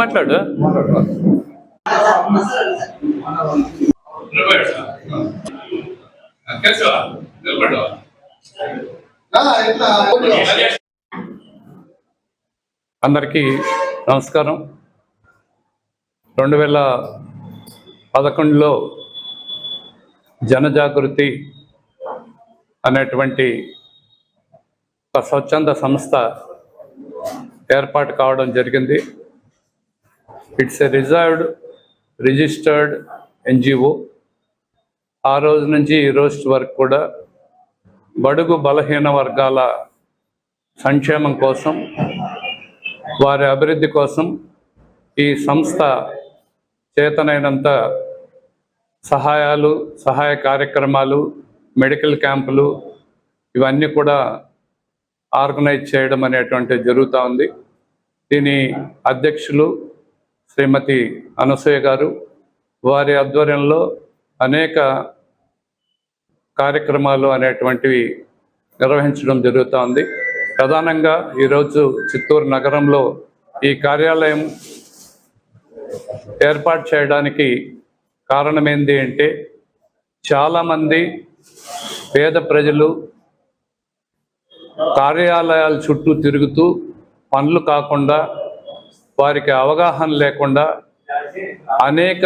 మాట్లాడు. అందరికీ నమస్కారం. రెండు వేల పదకొండులో జనజాగృతి అనేటువంటి ఒక స్వచ్ఛంద సంస్థ ఏర్పాటు కావడం జరిగింది. It's a reserved registered NGO ఆ రోజు నుంచి ఈ రోజు వరకు కూడా బడుగు బలహీన వర్గాల సంక్షేమం కోసం వారి అభివృద్ధి కోసం ఈ సంస్థ చేతనైనంత సహాయాలు సహాయ కార్యక్రమాలు మెడికల్ క్యాంపులు ఇవన్నీ కూడా ఆర్గనైజ్ చేయడం అనేటువంటిది జరుగుతూ ఉంది. దీని అధ్యక్షులు శ్రీమతి అనసూయ గారు వారి ఆధ్వర్యంలో అనేక కార్యక్రమాలు అనేటువంటివి నిర్వహించడం జరుగుతూ ఉంది. ప్రధానంగా ఈరోజు చిత్తూరు నగరంలో ఈ కార్యాలయం ఏర్పాటు చేయడానికి కారణం ఏంటి అంటే చాలామంది పేద ప్రజలు కార్యాలయాల చుట్టూ తిరుగుతూ పనులు కాకుండా వారికి అవగాహన లేకుండా అనేక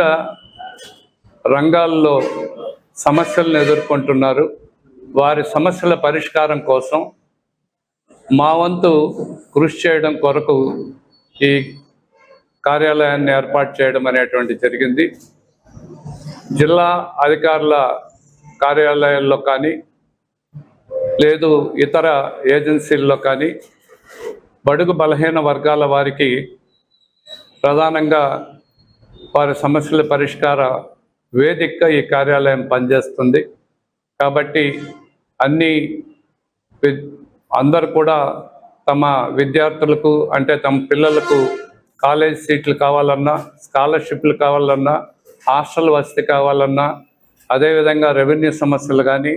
రంగాల్లో సమస్యలను ఎదుర్కొంటున్నారు. వారి సమస్యల పరిష్కారం కోసం మా వంతు కృషి చేయడం కొరకు ఈ కార్యాలయాన్ని ఏర్పాటు చేయడం అనేటువంటి జరిగింది. జిల్లా అధికారుల కార్యాలయాల్లో కానీ లేదు ఇతర ఏజెన్సీల్లో కానీ బడుగు బలహీన వర్గాల వారికి ప్రధానంగా వారి సమస్యల పరిష్కార వేదికగా ఈ కార్యాలయం పనిచేస్తుంది. కాబట్టి అన్ని వి- అందరు కూడా తమ విద్యార్థులకు అంటే తమ పిల్లలకు కాలేజ్ సీట్లు కావాలన్నా స్కాలర్షిప్లు కావాలన్నా హాస్టల్ వసతి కావాలన్నా అదేవిధంగా రెవెన్యూ సమస్యలు కానీ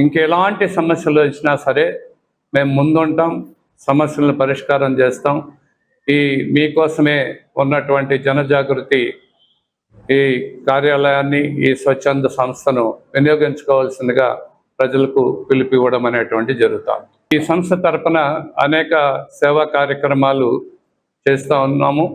ఇంకెలాంటి సమస్యలు వచ్చినా సరే మేము ముందుంటాం సమస్యలను పరిష్కారం చేస్తాం. ఈ మీకోసమే ఉన్నటువంటి జనజాగృతి ఈ కార్యాలయాన్ని ఈ స్వచ్ఛంద సంస్థను వినియోగించుకోవాల్సిందిగా ప్రజలకు పిలుపు ఇవ్వడం అనేటువంటి జరుగుతాం. ఈ సంస్థ తరపున అనేక సేవా కార్యక్రమాలు చేస్తూ ఉన్నాము.